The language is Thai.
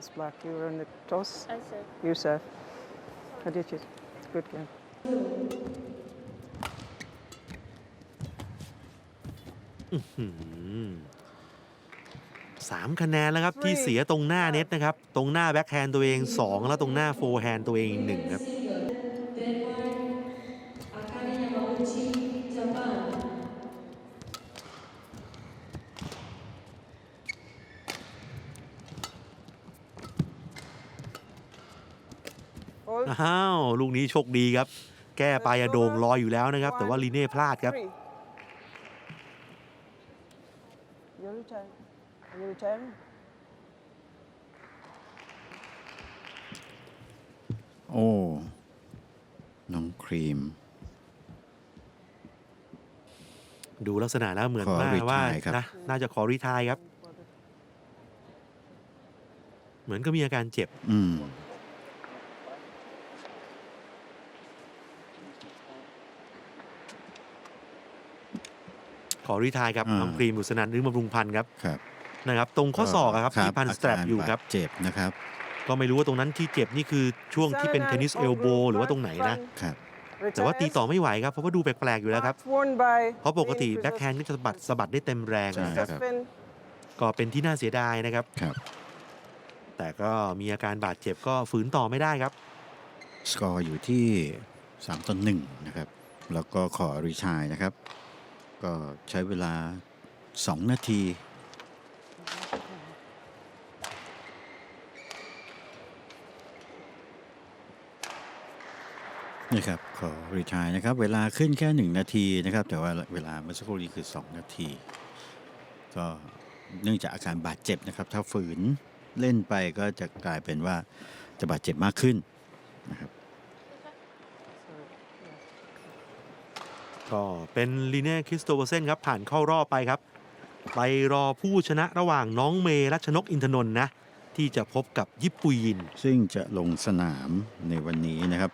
It's black. You were in the toss. I said. You serve. How did you? Good game. หืมสามคะแนนแล้วครับ ที่เสียตรงหน้าเน็ตนะครับ ตรงหน้าแบ็คแฮนด์ตัวเอง 2 แล้วตรงหน้าโฟร์แฮนด์ตัวเองอีกหนึ่งครับ Hold. อ้าวลูกนี้โชคดีครับ แก้ไปอะโด่งลอยอยู่แล้วนะครับ แต่ว่าลีเน่พลาดครับ Three. You're retiring. Are you retiring? โอ้ น้องครีม ดูลักษณะแล้วเหมือนขอว่า retire ว่าครับ นะน่าจะขอรีทายครับ เหมือนก็มีอาการเจ็บ อืม ขอรีทายครับอ่า น้องครีมบุษนันท์นึกบำรุงพันธ์ครับครับนะครับ ตรงข้อศอกอะครับที่พันสแตรปอยู่ครับาาเจ็บนะครับก็ไม่รู้ว่าตรงนั้นที่เจ็บนี่คือช่วงที่เป็นเทนนิสเอลโบหรือว่าตรงไหนนะ ครับ แต่ว่าตีต่อไม่ไหวครับ เพราะว่าดูแปลกๆอยู่แล้วครับ Mark won by เพราะปกติ Liam แบ็คแฮนด์ก็จะสะบัดสะบัดได้เต็มแรงใช่ นะครับ ครับ Finn. ก็เป็นที่น่าเสียดายนะครับ ครับแต่ก็มีอาการบาดเจ็บก็ฝืนต่อไม่ได้ครับ สกอร์อยู่ที่ 3ต่อ1นะครับ แล้วก็ขอรีชายนะครับ ก็ใช้เวลา 2 นาที นี่ครับ ขอรีทายนะครับ เวลาขึ้นแค่ 1 นาทีนะครับ แต่ว่าเวลาเมื่อสักครู่นี้คือ 2 นาที ก็เนื่องจากอาการบาดเจ็บนะครับ ถ้าฝืนเล่นไปก็จะกลายเป็นว่าจะบาดเจ็บมากขึ้นนะครับ ก็เป็นลีเน่คริสโตเวอร์เซนครับผ่านเข้ารอบไปครับ ไปรอผู้ชนะระหว่างน้องเมรัชนกอินทนนท์นะ ที่จะพบกับยิปปุยิน ซึ่งจะลงสนามในวันนี้นะครับ